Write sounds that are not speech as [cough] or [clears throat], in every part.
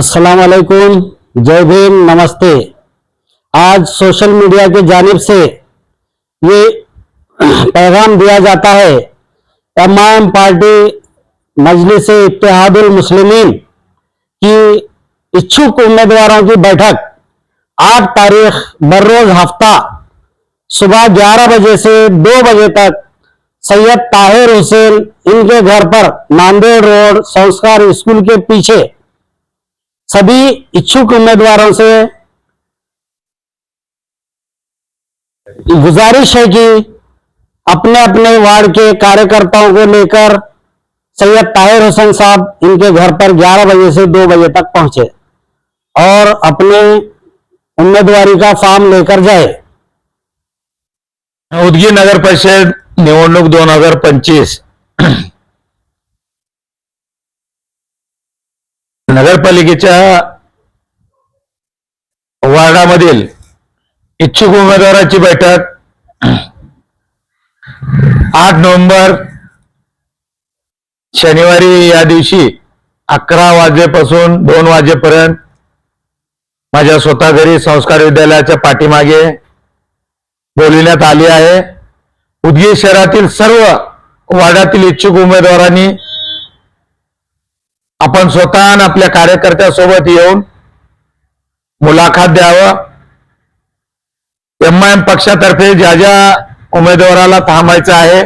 अस्सलाम वालेकुम जय भीम, नमस्ते। आज सोशल मीडिया की जानब से ये पैगाम दिया जाता है तमाम पार्टी मजलिस इत्तेहादुल मुस्लिमीन की इच्छुक उम्मीदवारों की बैठक। आठ तारीख बरोज हफ़्ता सुबह 11 बजे से 2 बजे तक सैयद ताहिर हुसैन इनके घर पर नांदेड़ रोड संस्कार स्कूल के पीछे सभी इच्छुक उम्मीदवारों से गुजारिश है कि अपने अपने वार्ड के कार्यकर्ताओं को लेकर सैयद ताहिर हुसैन साहब इनके घर पर 11 बजे से 2 बजे तक पहुँचे और अपने उम्मीदवारी का फॉर्म लेकर जाए। उदगीर नगर परिषद, निवडणूक दोन हज़ार पंचवीस नगरपालिकेच्या वार्डामधील इच्छुक उमेदवाराची बैठक. आठ नोव्हेंबर शनिवारी या दिवशी अकरा वाजेपासून दोन वाजेपर्यंत माझ्या स्वतः घरी संस्कार विद्यालयाच्या पाठीमागे बोलविण्यात आली आहे. उदगीर शहरातील सर्व वार्डातील इच्छुक उमेदवारांनी आपण स्वतः आपल्या कार्यकर्त्यासोबत येऊन मुलाखत द्यावं. एम आय एम पक्षातर्फे ज्या ज्या उमेदवाराला थांबायचं आहे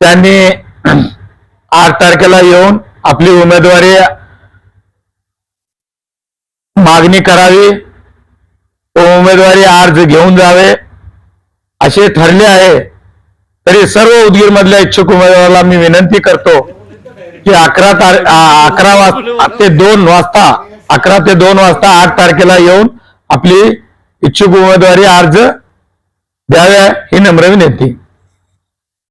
त्यांनी [clears throat] आठ तारखेला येऊन आपली उमेदवारी मागणी करावी. तो उमेदवारी अर्ज घेऊन जावे. असे ठरले आहे. तरी सर्व उदगीरमधल्या इच्छुक उमेदवाराला मी विनंती करतो की अकरा तार अकरा वाजता ते दोन वाजता अकरा ते दोन वाजता आठ तारखेला येऊन आपली इच्छुक उमेदवारी अर्ज द्याव्या ही नम्र विनंती.